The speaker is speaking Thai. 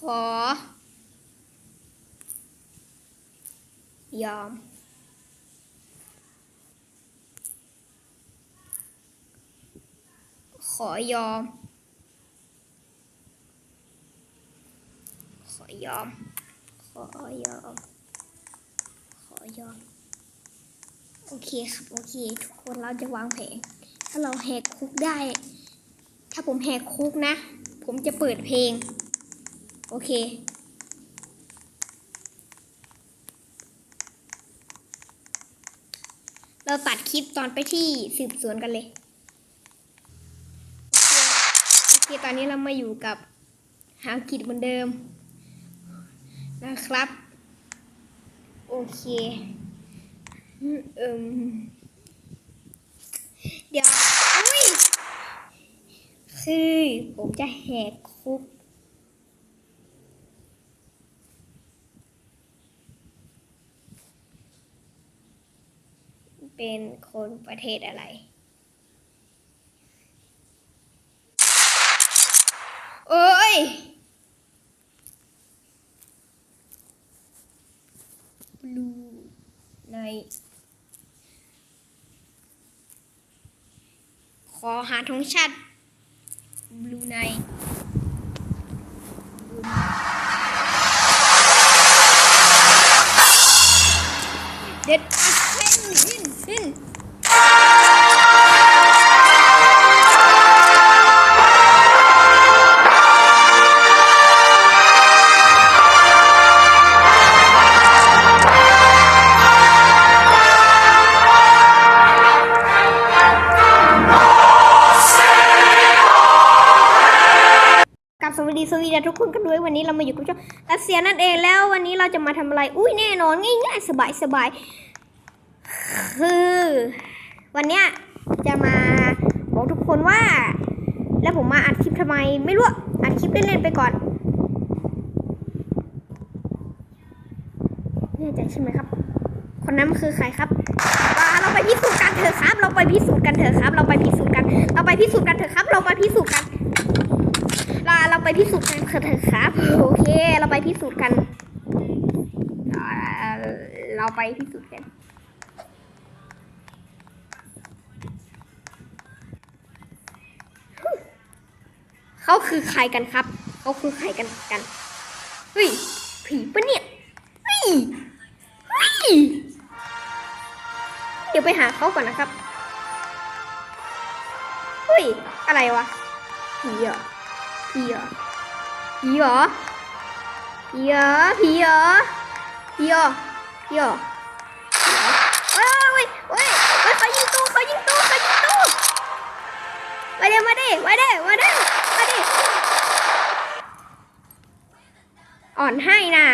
ขอ ยอม ขอยอม ขอยอม ขอยอม ขอยอม โอเคครับ โอเค ทุกคนเราจะวางแผนถ้าเราแหกคุกได้ ถ้าผมแหกคุกนะ ผมจะเปิดเพลง โอเค เราตัดคลิปตอนไปที่สืบสวนกันเลย โอเค ตอนนี้เรามาอยู่กับหางกิจเหมือนเดิม นะครับ โอเคเอิมเดี๋ยวอุ้ยคือผมจะแหกคุก เป็นคนประเทศอะไรเอ้ย บลูในขอหาธงชาติ บลูไนเด็ดขึ้นขึ้น ดีสวีดัสทุกคนกันด้วยวันนี้เรามาอยู่กับช่องรัสเซียนั่นเองแล้ววันนี้เราจะมาทำอะไร อุ้ยแน่นอนง่ายๆสบายสบายคือวันเนี้ยจะมาบอกทุกคนว่า แล้วผมมาอัดคลิปทำไมไม่รู้อัดคลิปเล่นๆไปก่อนแน่ใจใช่ไหมครับ คนนั้นคือใครครับเราไปพิสูจน์กันเถอะครับ เราไปพิสูจน์กันเถอะครับ เราไปพิสูจน์กัน เราไปพิสูจน์กันเถอะครับ เราไปพิสูจน์กัน พิสูจน์กันเถอะครับ โอเค เราไปพิสูจน์กัน เราไปพิสูจน์กันเขาคือใครกันครับ เขาคือใครกันกัน เฮ้ย ผีปะเนี่ย เฮ้ย เฮ้ย เดี๋ยวไปหาเขาก่อนนะครับ เฮ้ย อะไรวะ ผีอะ ผีเหรอผีเหรอผีเหรอผีเหรอผีเหรอผีเหรอยโอ้ยเขายิงตู้เขายิงตู้เขายิงตู้มาเด้มาเด้มาเด้มาเด้มาเด้อ่อนให้น่ะ